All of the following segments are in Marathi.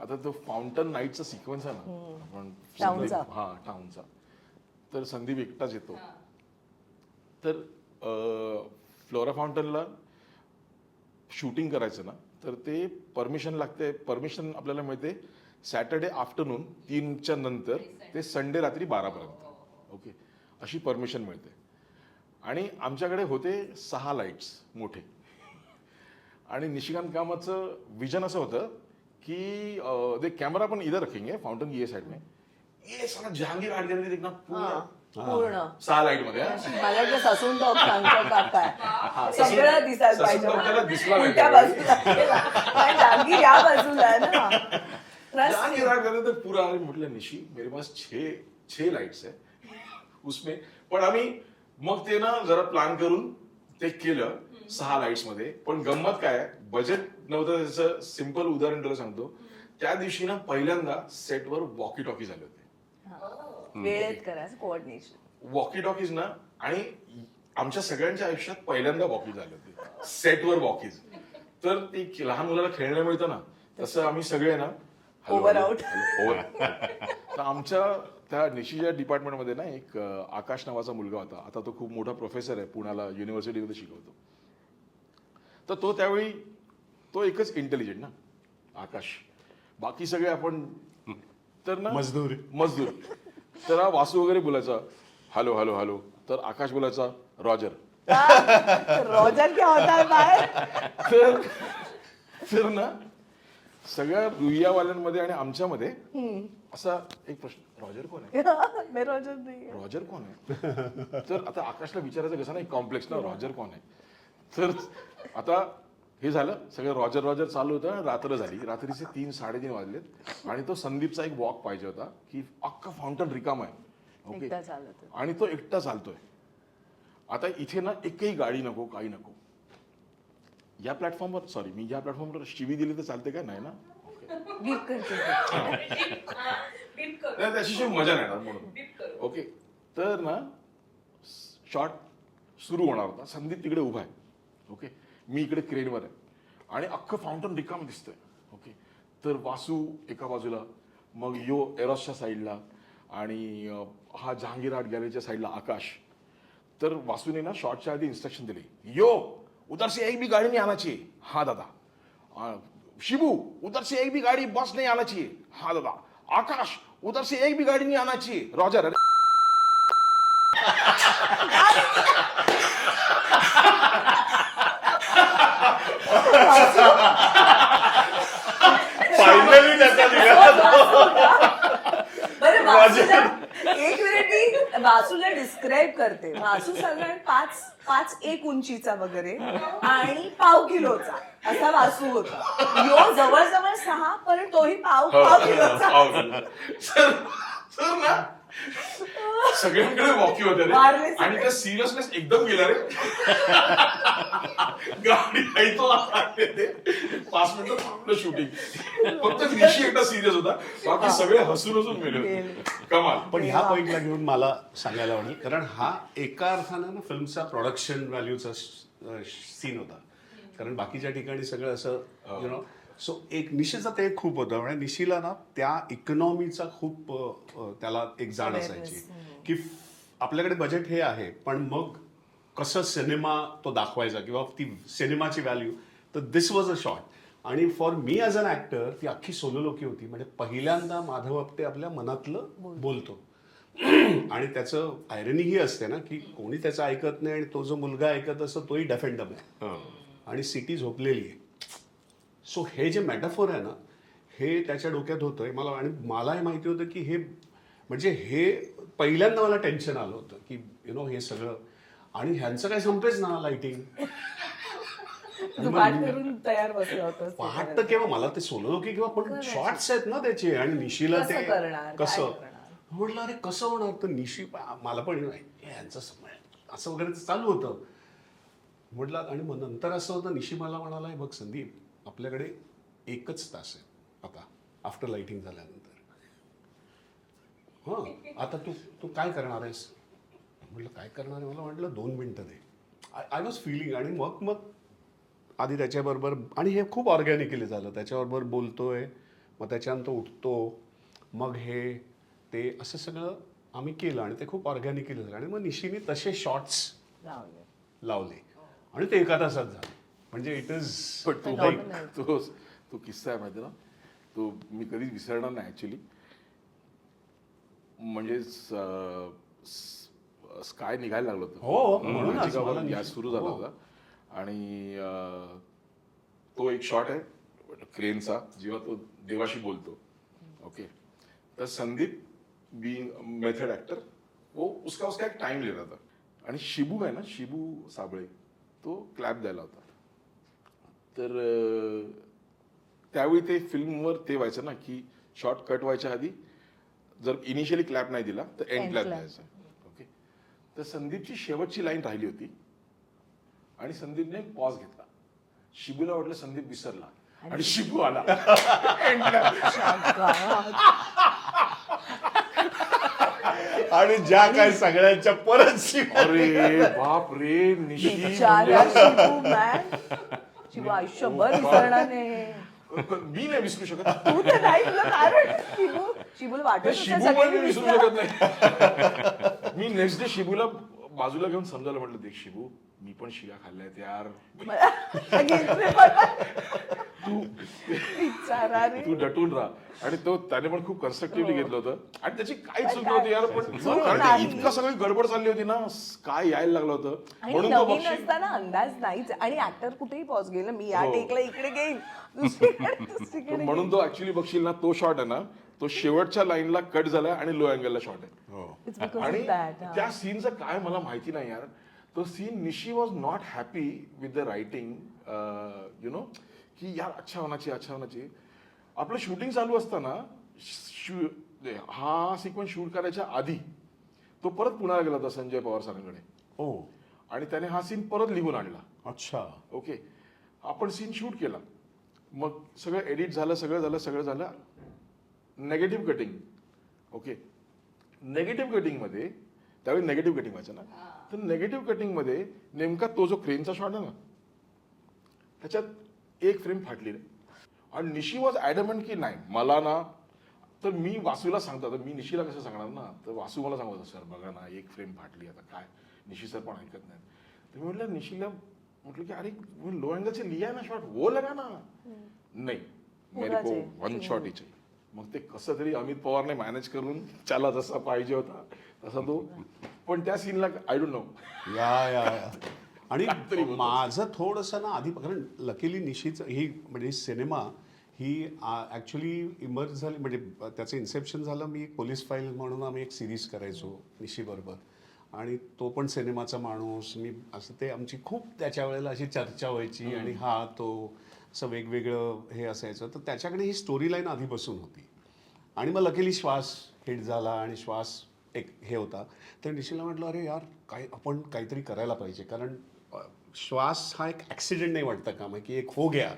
आता तो फाउंटन नाईटचा सिक्वेन्स आहे ना. आपण टाउनचा. संदीप- हा टाउनचा तर संदीप एकटाच येतो. तर फ्लोरा फाउंटनला शूटिंग करायचं ना तर ते परमिशन लागते. परमिशन आपल्याला मिळते सॅटर्डे आफ्टरनून तीनच्या नंतर ते संडे रात्री बारापर्यंत. ओके अशी परमिशन मिळते. आणि आमच्याकडे होते सहा लाईट्स मोठे. आणि निशिकांत कामाचं विजन असं होतं की ते कॅमेरा पण इधर रखेंगे फाउंटन की ये साइड में. ये साला जहांगीर आर्ट गॅलरी देखना हा, पूर्ण. सहा लाइटमध्ये. मला वाटलं ससून टॉप सांगतो का काय सगळं दिसायला ससून पाहिजे टॉप त्याला दिसला नाही. उलट्या पाहिजे. बाजूला कारण जागी या बाजूला आहे ना. Trust जहांगीर. आर्ट गॅलरी पूरा म्हटलं निशी मेरे पास छह छह लाईट्स है उसमें. पण आम्ही मग ते ना जरा प्लॅन करून ते केलं. सहा लाईट्समध्ये. पण गंमत काय बजेट नव्हतं त्याचं. सिंपल उदाहरण तुला सांगतो. त्या दिवशी ना पहिल्यांदा सेटवर वॉकी टॉकी झाले होते. वेळेत कोऑर्डिनेशन वॉकी टॉकीज ना आणि आमच्या सगळ्यांच्या आयुष्यात पहिल्यांदा वॉकी झाले होते. सेटवर वॉकीज तर ती लहान मुलाला खेळणं मिळतं ना. तसं आम्ही सगळे ना. Hello, over. तर आमच्या त्या निशीच्या डिपार्टमेंटमध्ये ना एक आकाश नावाचा मुलगा होता. आता तो खूप मोठा प्रोफेसर आहे. पुण्याला युनिव्हर्सिटीमध्ये शिकवतो. तर तो त्यावेळी तो एकच इंटेलिजंट ना आकाश. बाकी सगळे आपण तर ना मजदूर. मजदूर. तर हा वासू वगैरे बोलायचा हॅलो हॅलो हॅलो. तर आकाश बोलायचा रॉजर. रॉजर क्या होता है बाहेर तर तर ना सगळ्या रुईयावाल्यांमध्ये आणि आमच्यामध्ये असा एक प्रश्न रॉजर कोण आहे? मी रॉजर नाही आहे. रॉजर कोण आहे? तर आता आकाशला विचारायचं कसं नाही कॉम्प्लेक्स ना रॉजर कोण आहे? तर आता हे झालं सगळं रॉजर रॉजर चालू होतं आणि रात्र झाली. रात्रीचे तीन साडेतीन वाजलेत. आणि तो संदीपचा एक वॉक पाहिजे होता की अख्खा फाउंटन रिकाम आहे. ओके? एकटा चालत होता. आणि तो एकटा चालतोय. आता इथे ना एकही गाडी नको काही नको. या प्लॅटफॉर्मवर सॉरी मी या प्लॅटफॉर्मवर शिवी दिली तर चालते का नाही ना? त्याच्याशिवाय मजा नाही येणार म्हणून. ओके. तर ना शॉट सुरू होणार होता. संदीप तिकडे उभा आहे. ओके? मी इकडे क्रेनवर आहे. आणि अख्खं फाउंटन रिकाम दिसतंय. ओके तर वासू एका बाजूला मग यो एरॉसच्या साईडला आणि हा जहांगीर आर्ट गॅलरीच्या साईडला आकाश. तर वासूने ना शॉर्टच्या आधी इन्स्ट्रक्शन दिली. यो उधर से एक भी गाड़ी नहीं आना चाहिए. हाँ दादा. शिबू उधर से एक भी गाड़ी बस नहीं चाहिए. हाँ दादा. आकाश उधर से एक भी गाड़ी नहीं चाहिए. रॉजर अरे फायनली त्याचा बरं वासूला एक मिनिट मी वासूला डिस्क्राईब करते. वासू साधारण पाच पाच एक उंचीचा वगैरे आणि पाव किलोचा. असा वासू होता. यो जवळजवळ सहा पण तोही पाव पाव किलोचा. सर सर ना सगळ्यांकडे वॉकी होते रे. मारले आणि त्या सिरियसनेस एकदम गेला रे. गाडी नाही तो आले ते. पाच मिनिटं थांबलं शूटिंग फक्त निशी एकटा सिरियस होता. बाकी सगळे हसून हसून मेले होते. कमाल. पण ह्या पॉइंटला घेऊन मला सांगायला आवडेल कारण हा एका अर्थानं ना फिल्मचा प्रोडक्शन व्हॅल्यूचा सीन होता. कारण बाकीच्या ठिकाणी सगळं असं यु नो सो एक निशीचं ते खूप होतं. म्हणजे निशीला ना त्या इकॉनॉमीचा खूप अ, त्याला एक जाण असायची. की आपल्याकडे बजेट हे आहे पण मग कसं सिनेमा तो दाखवायचा किंवा ती सिनेमाची व्हॅल्यू तर दिस वॉज अ शॉर्ट आणि for me as an actor ती अख्खी सोलोलोकी होती. म्हणजे पहिल्यांदा माधव आपटे आपल्या मनातलं बोलतो. आणि त्याचं आयरनी ही असते ना की कोणी त्याचं ऐकत नाही आणि तो जो मुलगा ऐकत असतो तोही डेफेंडम आहे. आणि सिटी झोपलेली आहे. सो हे जे मॅटाफोर आहे ना हे त्याच्या डोक्यात होतं मला आणि मला हे माहिती होतं की हे म्हणजे हे पहिल्यांदा मला टेन्शन आलं होतं की यु नो हे सगळं आणि ह्यांचं काय संपेच ना लाइटिंग तयार पहाट तर केव्हा मला ते सोलो की किंवा पण शॉर्ट्स आहेत ना त्याचे. आणि निशीला ते कसं? म्हटलं अरे कसं होणार? तर निशी मला पण "ए, यांचं समय असं वगैरे चालू होतं. म्हटलं आणि मग नंतर असं होतं निशी मला म्हणाला "हे बघ संदीप आपल्याकडे एकच तास आहे. आता आफ्टर लाइटिंग झाल्यानंतर. हां आता तू तू काय करणार आहेस? म्हटलं काय करणार आहे? मला म्हटलं दोन मिनटं दे. आय वॉज फिलिंग आणि मग मग आधी त्याच्याबरोबर आणि हे खूप ऑर्गॅनिकली झालं. त्याच्याबरोबर बोलतोय मग त्याच्यानंतर उठतो. मग हे ते असं सगळं आम्ही केलं आणि ते खूप ऑर्गॅनिकली झालं. आणि मग निशीने तसे शॉर्ट्स लावले. लावले. आणि ते एका तासात झाले. म्हणजे इट इज पण तो. तो तो किस्सा आहे माहिती ना तो मी कधीच विसरणार नाही ऍक्च्युली म्हणजे स्काय निघायला लागलं होतं हो, मला गॅस सुरू झाला हो. होता आणि अं, तो एक शॉट आहे क्रेनचा जेव्हा तो देवाशी बोलतो ओके तर संदीप बीइंग मेथड ऍक्टर वो उसका उसका एक टाइम ले रहा था आणि शिबू आहे ना शिबू साबळे तो क्लॅप द्यायला होता तर त्यावेळी ते फिल्मवर ते व्हायचं ना की शॉर्ट कट व्हायच्या आधी जर इनिशियली क्लॅप नाही दिला तर एंड क्लॅप. द्यायचा. ओके तर संदीपची शेवटची लाईन राहिली होती आणि संदीपने पॉज घेतला. शिबूला वाटलं संदीप विसरला आणि शिबू आला. आणि ज्या काय सगळ्यांच्या परत शिव्या अरे बाप रे निशी शिबू आयुष्यभर विसरणार नाही. मी नाही विसरू शकत. तू तर नाही तुला कारण शिबू शिबूला वाटत शिबू पण मी विसरा. शकत नाही. मी नेक्स्ट डे शिबूला बाजूला घेऊन समजायला म्हटलं देख शिबू मी पण शिव्या खाल्ल्यात यार. बिचारा रे. तू डटून राहा. आणि तो त्याने पण खूप कन्स्ट्रक्टिव्हली घेतलं होतं. आणि त्याची पण चूक नव्हती यार पण चूक कारण नाही. ते इतकं सगळी गडबड चालली होती ना काय यायला लागलं होतं. आणि म्हणून तो नवीन असताना अंदाज नाहीच. आणि ऍक्टर कुठेही पॉज गेलं मी या हो. टेकला इकडे घेईन दुसरीकडे दुसरीकडे म्हणून तो ऍक्च्युली बघशील ना तो शॉट आहे ना तो शेवटच्या लाईनला कट झालाय आणि लो अँगलला शॉट आहे. हो. आणि हा. त्या सीनचं काय मला माहिती नाही यार. तो scene Nishi was not happy with the writing you know की यार अच्छा होना चाहिए अच्छा होना चाहिए आपलं शूटिंग चालू असताना शू- हा सिक्वेन्स शूट करायच्या आधी तो परत पुण्याला गेला होता संजय पवार सरांकडे. ओ. आणि त्याने हा सीन परत लिहून आणला. अच्छा. ओके आपण सीन शूट केला. मग सगळं एडिट झालं सगळं झालं सगळं झालं. नेगेटिव्ह कटिंग ओके नेगेटिव्ह कटिंगमध्ये त्यावेळी नेगेटिव्ह कटिंग व्हायचं ना? तर नेगेटिव्ह कटिंगमध्ये नेमका तो जो क्रेनचा शॉट आहे ना त्याच्यात एक फ्रेम फाटली रे. आणि निशी वॉज ॲडमंट की नाही मला ना तर मी वासूला सांगतो आता मी निशीला कसं सांगणार ना? तर वासू मला सांगत सर बघा ना एक फ्रेम फाटली आता काय? निशी सर पण ऐकत नाही तर मी म्हटलं निशीला म्हटलं की अरे लो लिया है ना शॉट वो लगा ना. नाही. मेरे को. वन शॉट ही चाहिए. मग ते कसं तरी अमित पवारने मॅनेज करून त्याला जसा पाहिजे होता तसा तो पण त्या सीनला आय डोंट नो या या या. आणि. माझं थोडंसं ना आधी कारण लकीली निशीच ही म्हणजे सिनेमा ही ॲक्च्युली इमर्ज झाली म्हणजे त्याचं इन्सेप्शन झालं मी एक पोलीस फाईल म्हणून आम्ही एक सिरीज करायचो निशीबरोबर आणि तो पण सिनेमाचा माणूस मी असं ते आमची खूप त्याच्या वेळेला अशी चर्चा व्हायची आणि हा तो असं वेगवेगळं हे असायचं. तर त्याच्याकडे ही स्टोरी लाईन आधी बसून होती. आणि मग लकीली श्वास हिट झाला आणि श्वास एक हे होता. तर निशिला म्हटलं अरे यार काय आपण काहीतरी करायला पाहिजे. कारण श्वास हा एक ॲक्सिडेंट नाही वाटतं का? मग की एक हो गया.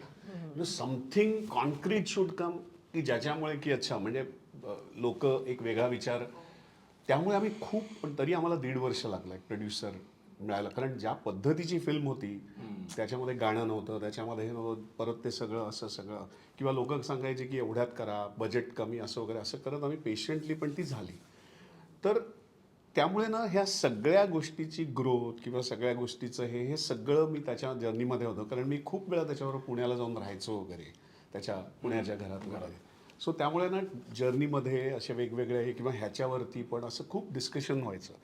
समथिंग कॉन्क्रीट शूड कम की ज्याच्यामुळे की अच्छा म्हणजे लोक एक वेगळा विचार. त्यामुळे आम्ही खूप पण तरी आम्हाला दीड वर्ष लागलं एक प्रोड्युसर मिळाला. कारण ज्या पद्धतीची फिल्म होती त्याच्यामध्ये गाणं नव्हतं त्याच्यामध्ये हे नव्हतं परत ते सगळं असं सगळं. किंवा लोक सांगायचे की एवढ्यात करा बजेट कमी असं वगैरे असं करत आम्ही पेशंटली पण ती झाली. तर त्यामुळे ना ह्या सगळ्या गोष्टीची ग्रोथ किंवा सगळ्या गोष्टीचं हे हे सगळं मी त्याच्या जर्नीमध्ये होतं. कारण मी खूप वेळा त्याच्यावर पुण्याला जाऊन राहायचो वगैरे त्याच्या पुण्याच्या घरात वगैरे सो त्यामुळे ना जर्नीमध्ये असे वेगवेगळे हे किंवा ह्याच्यावरती पण असं खूप डिस्कशन व्हायचं.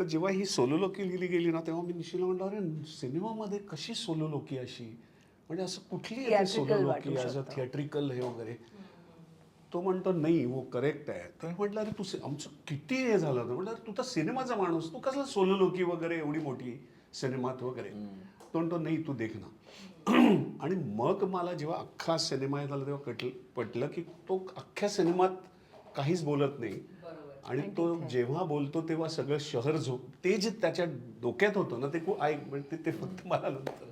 तर जेव्हा ही सोलोलोकी लिहिली गेली ना तेव्हा मी निशिला म्हटलं अरे सिनेमामध्ये कशी सोलोलोकी अशी म्हणजे असं कुठली Theatrical soliloquy as a. Theatrical हे वगैरे? तो म्हणतो नाही वो करेक्ट आहे. तर म्हटलं अरे तू आमचं किती हे झालं तर म्हटलं तू तर सिनेमाचा माणूस तू कसला सोलो लोकी वगैरे एवढी मोठी सिनेमात वगैरे? तो म्हणतो नाही तू देख ना. आणि मग मला जेव्हा अख्खा सिनेमा झाला तेव्हा कटल पटलं की तो अख्ख्या सिनेमात काहीच बोलत नाही. आणि तो जेव्हा बोलतो तेव्हा सगळं शहर झोप ते जे त्याच्या डोक्यात होतं ना ते खूप ऐक म्हणजे ते- ते फक्त मला नंतर